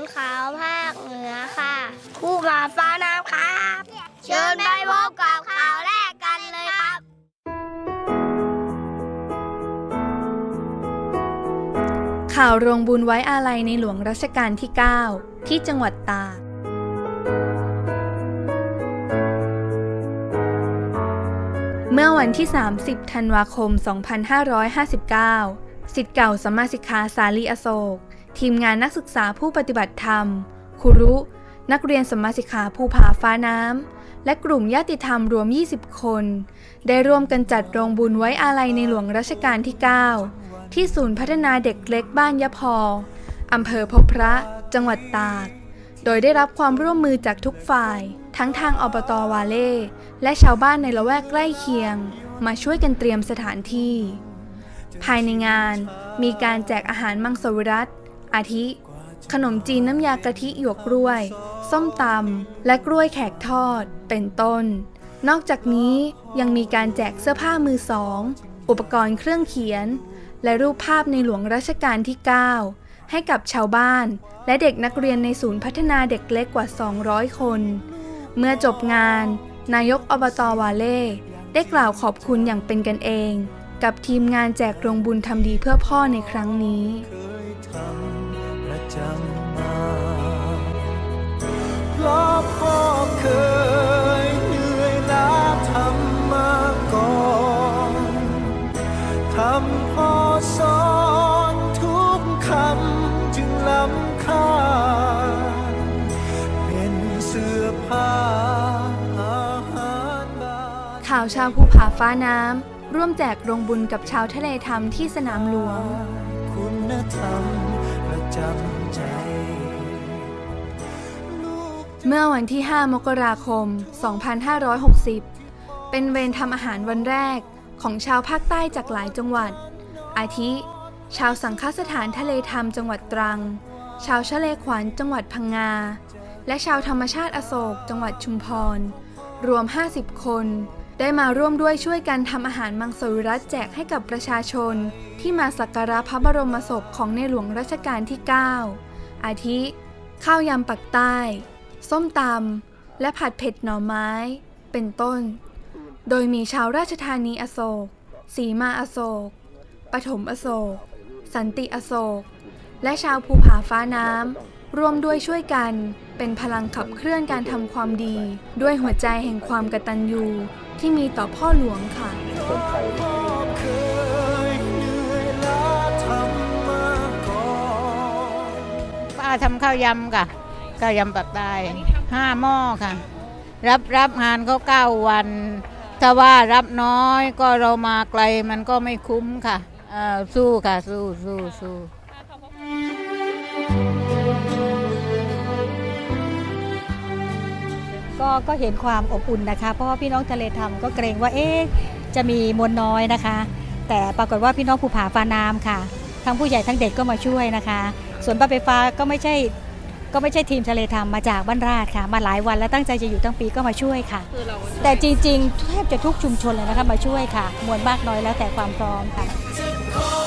นขาวภาคเหนือค่ะ คู่หมาฟ้าน้ำครับ เชิญไปพบกับข่าวแรกกันเลยครับ ข่าวโรงบุญไว้อาลัยในหลวงรัชกาลที่ 9 ที่จังหวัดตาเมื่อวันที่ 30 ธันวาคม 2559 สิทธิ์เก่าสมาสิกาสาลีอโศก ทีมงานนักศึกษาผู้ปฏิบัติธรรมครูรุ นักเรียนสมาสิกขาภูผาฟ้าน้ำ และกลุ่มญาติธรรมรวม 20 คน ได้ร่วมกันจัดโรงบุญไว้อาลัยในหลวงรัชกาลที่ 9 ที่ศูนย์พัฒนาเด็กเล็กบ้านยะพออำเภอพบพระ จังหวัดตาก โดยได้รับความร่วมมือจากทุกฝ่าย ทั้งทางอบตวาเล่และชาวบ้านในละแวกใกล้เคียง มาช่วยกันเตรียมสถานที่ ภายในงานมีการแจกอาหารมังสวิรัต อาทิ ขนมจีนน้ำยากะทิหยวกกล้วย ส้มตำและกล้วยแขกทอด เป็นต้น นอกจากนี้ยังมีการแจกเสื้อผ้ามือสอง อุปกรณ์เครื่องเขียน และรูปภาพในหลวงรัชกาลที่ 9 ให้กับชาวบ้านและเด็กนักเรียนในศูนย์พัฒนาเด็กเล็กกว่า 200 คน เมื่อจบงาน นายกอบตวาเล่ได้กล่าวขอบคุณอย่างเป็นกันเอง กับทีมงานแจกโรงบุญทำดีเพื่อพ่อในครั้งนี้ จำมา เพราะพ่อเคยเหนื่อยล้าทำมาก่อนทำพ่อสอนทุกคำจึงล้ำค่า เป็นเสื้อผ้าอาหารบ้าน ข่าวชาวภูผาฟ้าน้ำ ร่วมแจกโรงบุญกับชาวทะเลธรรมที่สนามหลวง คุณธรรมประ จำใจ เมื่อวันที่ 5 มกราคม 2560 เป็นเวรทำอาหารวันแรกของชาวภาคใต้จากหลายจังหวัด อาทิ ชาวสังฆสถานทะเลธรรมจังหวัดตรัง ชาวชะเลขวัญจังหวัดพังงา และชาวธรรมชาติอโศกจังหวัดชุมพร รวม 50 คน ได้มาร่วมด้วยช่วยกันทำอาหารมังสวิรัตแจกให้กับประชาชน ที่มาสักการะพระบรมศพของในหลวงรัชกาลที่ 9 อาทิ ข้าวยำปักใต้ ส้มตำและผัดเผ็ดหน่อไม้ เป็นต้น โดยมีชาวราชธานีอโศกสีมาอโศก ปฐมอโศก สันติอโศก และชาวภูผาฟ้าน้ำ ร่วมด้วยช่วยกัน เป็นพลังขับเคลื่อนการทำความดี ด้วยหัวใจแห่งความกตัญญูที่มีต่อพ่อหลวงค่ะคยเหนื่อยป้าทำข้าวยำค่ะ ข้าวยำปักใต้ห้าหม้อค่ะ รับรับงานเขาเก้าวัน ถ้าว่ารับน้อยก็เรามาไกลมันก็ไม่คุ้มค่ะสู้ค่ะ สู้สู้สู้ ก็ก็เห็นความอบอุ่นนะคะ เพราะว่าพี่น้องทะเลทำก็เกรงว่าเอ๊ะจะมีมวลน้อยนะคะ แต่ปรากฏว่าพี่น้องภูผาฟ้าน้ำค่ะ ทั้งผู้ใหญ่ทั้งเด็กก็มาช่วยนะคะ ส่วนป้าไฟฟ้าก็ไม่ใช่ก็ไม่ใช่ทีมทะเลทำมาจากบ้านราชค่ะ มาหลายวันแล้วตั้งใจจะอยู่ทั้งปีก็มาช่วยค่ะ แต่จริงๆแทบจะทุกชุมชนเลยนะคะมาช่วยค่ะ มวลมากน้อยแล้วแต่ความพร้อมค่ะ